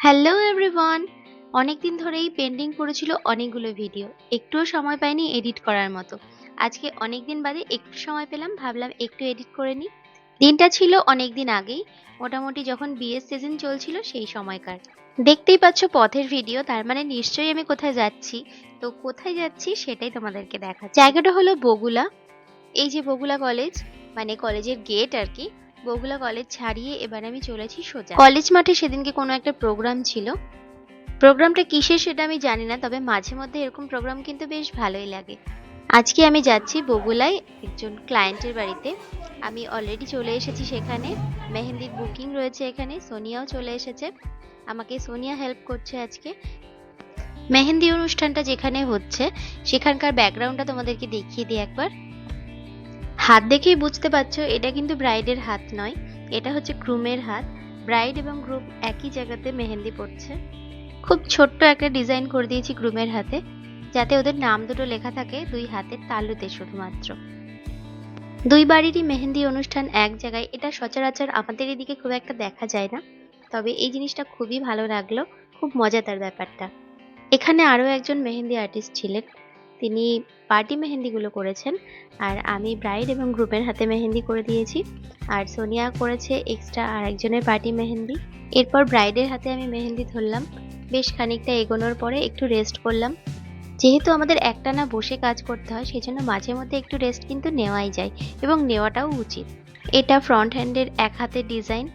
Hello everyone অনেকদিন ধরেই pending পড়েছিল অনেকগুলো ভিডিও একটুও সময় পাইনি এডিট করার মতো। আজকে অনেক দিন বাদে একটু সময় পেলাম, ভাবলাম একটু এডিট করে নিই। দিনটা ছিল অনেক দিন আগেই। মোটামুটি যখন বিয়ের সিজন চলছিল সেই সময়কার। দেখতেই পাচ্ছ পথের ভিডিও তার মানে নিশ্চয়ই আমি কোথায় যাচ্ছি। তো কোথায় যাচ্ছি সেটাই তোমাদেরকে দেখা জায়গাটা হলো বগুলা। এই যে বগুলা কলেজ মানে কলেজের গেট আর কি। বগুলা কলেজ ছাড়িয়ে এবার আমি চলেছি সোজা। কলেজ মাঠে সেদিনকে কোনো একটা প্রোগ্রাম ছিল। প্রোগ্রামটা কিসের সেটা আমি জানি না, তবে মাঝে মধ্যে এরকম প্রোগ্রাম কিন্তু বেশ ভালোই লাগে। আজকে আমি যাচ্ছি বগুলায় একজন ক্লায়েন্টের বাড়িতে। আমি অলরেডি চলে এসেছি সেখানে। মেহেন্দির বুকিং রয়েছে এখানে, সোনিয়াও চলে এসেছে। আমাকে সোনিয়া হেল্প করছে আজকে। মেহেন্দি অনুষ্ঠানটা যেখানে হচ্ছে, সেখানকার ব্যাকগ্রাউন্ডটা তোমাদেরকে দেখিয়ে দিই একবার। হাত দেখেই বুঝতে পারছ, এটা কিন্তু ব্রাইডের হাত নয়, এটা হচ্ছে গ্রুমের হাত। ব্রাইড এবং গ্রুম একই জায়গাতে মেহেন্দি পড়ছে খুব ছোট্ট একটা ডিজাইন করে দিয়েছি গ্রুমের হাতে, যাতে ওদের নাম দুটো লেখা থাকে, দুই হাতের তালুতে শুধুমাত্র। দুই বাড়িরই মেহেন্দি অনুষ্ঠান এক জায়গায়, এটা সচরাচর আমাদের এদিকে খুব একটা দেখা যায় না। তবে এই জিনিসটা খুবই ভালো লাগল, খুব মজাদার ব্যাপারটা। এখানে আরও একজন মেহেন্দি আর্টিস্ট ছিলেন তিনি পার্টি মেহেন্দিগুলো করেছেন আর আমি ব্রাইড এবং গ্রুপের হাতে মেহেন্দি করে দিয়েছি। আর সোনিয়া করেছে এক্সট্রা আর একজনের পার্টি মেহেন্দি। এরপর ব্রাইডের হাতে আমি মেহেন্দি ধরলাম। বেশ খানিকটা এগোনোর পরে একটু রেস্ট করলাম। যেহেতু আমাদের একটানা বসে কাজ করতে হয়, সেজন্য মাঝে মধ্যে একটু রেস্ট কিন্তু নেওয়াই যায় এবং নেওয়াটাও উচিত। এটা ফ্রন্ট হ্যান্ডের এক হাতের ডিজাইন।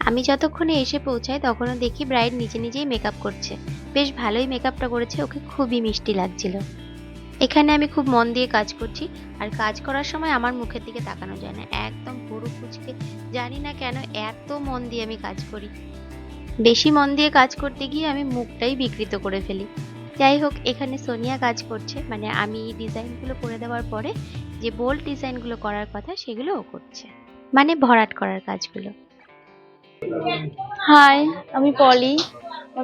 আমি যতক্ষণে এসে পৌঁছাই, তখনও দেখি ব্রাইড নিজে নিজেই মেকআপ করছে। বেশ ভালোই মেকআপটা করেছে, ওকে খুবই মিষ্টি লাগছিল। এখানে আমি খুব মন দিয়ে কাজ করছি, আর কাজ করার সময় আমার মুখের দিকে তাকানো যায় না। একদম পুরো কুচকে জানি না কেন এত মন দিয়ে আমি কাজ করি। বেশি মন দিয়ে কাজ করতে গিয়ে আমি মুখটাই বিকৃত করে ফেলি। যাই হোক, এখানে সোনিয়া কাজ করছে মানে আমি ডিজাইনগুলো করে দেওয়ার পরে যে বোল্ড ডিজাইনগুলো করার কথা সেগুলো ও করছে। মানে ভরাট করার কাজগুলো। হাই আমি পলি।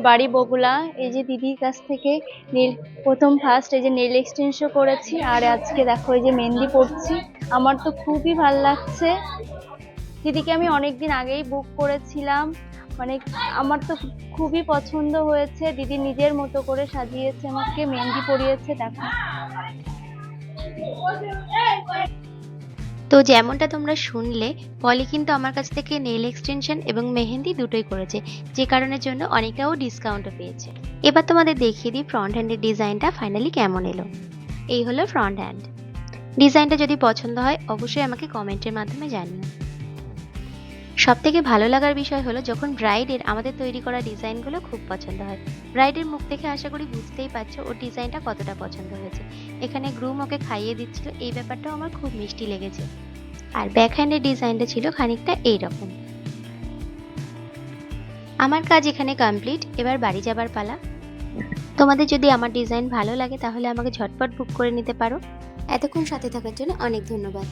বাড়ি বগুলা। এই যে দিদির কাছ থেকে নীল, প্রথম ফার্স্ট এই যে নেল এক্সটেনশন করেছি, আর আজকে দেখো এই যে মেহেন্দি পড়ছি আমার তো খুবই ভালো লাগছে। দিদিকে আমি অনেক দিন আগেই বুক করেছিলাম। মানে আমার তো খুবই পছন্দ হয়েছে। দিদি নিজের মতো করে সাজিয়েছে আমাকে, মেহেন্দি পরিয়েছে, দেখো। তো যেমনটা তোমরা শুনলে, পলি কিন্তু আমার কাছ থেকে নেল এক্সটেনশন এবং মেহেন্দি দুটোই করেছে, যে কারণের জন্য অনেকটাও ডিসকাউন্টও পেয়েছে। এবার তোমাদের দেখিয়ে দিই ফ্রন্ট হ্যান্ডের ডিজাইনটা ফাইনালি কেমন এলো। এই হলো ফ্রন্ট হ্যান্ড ডিজাইনটা যদি পছন্দ হয়, অবশ্যই আমাকে কমেন্টের মাধ্যমে জানিও। সব থেকে ভালো লাগার বিষয় হলো যখন ব্রাইডের আমাদের তৈরি করা ডিজাইনগুলো খুব পছন্দ হয়। ব্রাইডের মুখ দেখে আশা করি বুঝতেই পারছ ওর ডিজাইনটা কতটা পছন্দ হয়েছে। এখানে গ্রুম ওকে খাইয়ে দিচ্ছিল, এই ব্যাপারটাও আমার খুব মিষ্টি লেগেছে। আর ব্যাক হ্যান্ডের ডিজাইনটা ছিল খানিকটা এইরকম। আমার কাজ এখানে কমপ্লিট, এবার বাড়ি যাবার পালা। তোমাদের যদি আমার ডিজাইন ভালো লাগে তাহলে আমাকে ঝটপট বুক করে নিতে পারো। এতক্ষণ সাথে থাকার জন্য অনেক ধন্যবাদ।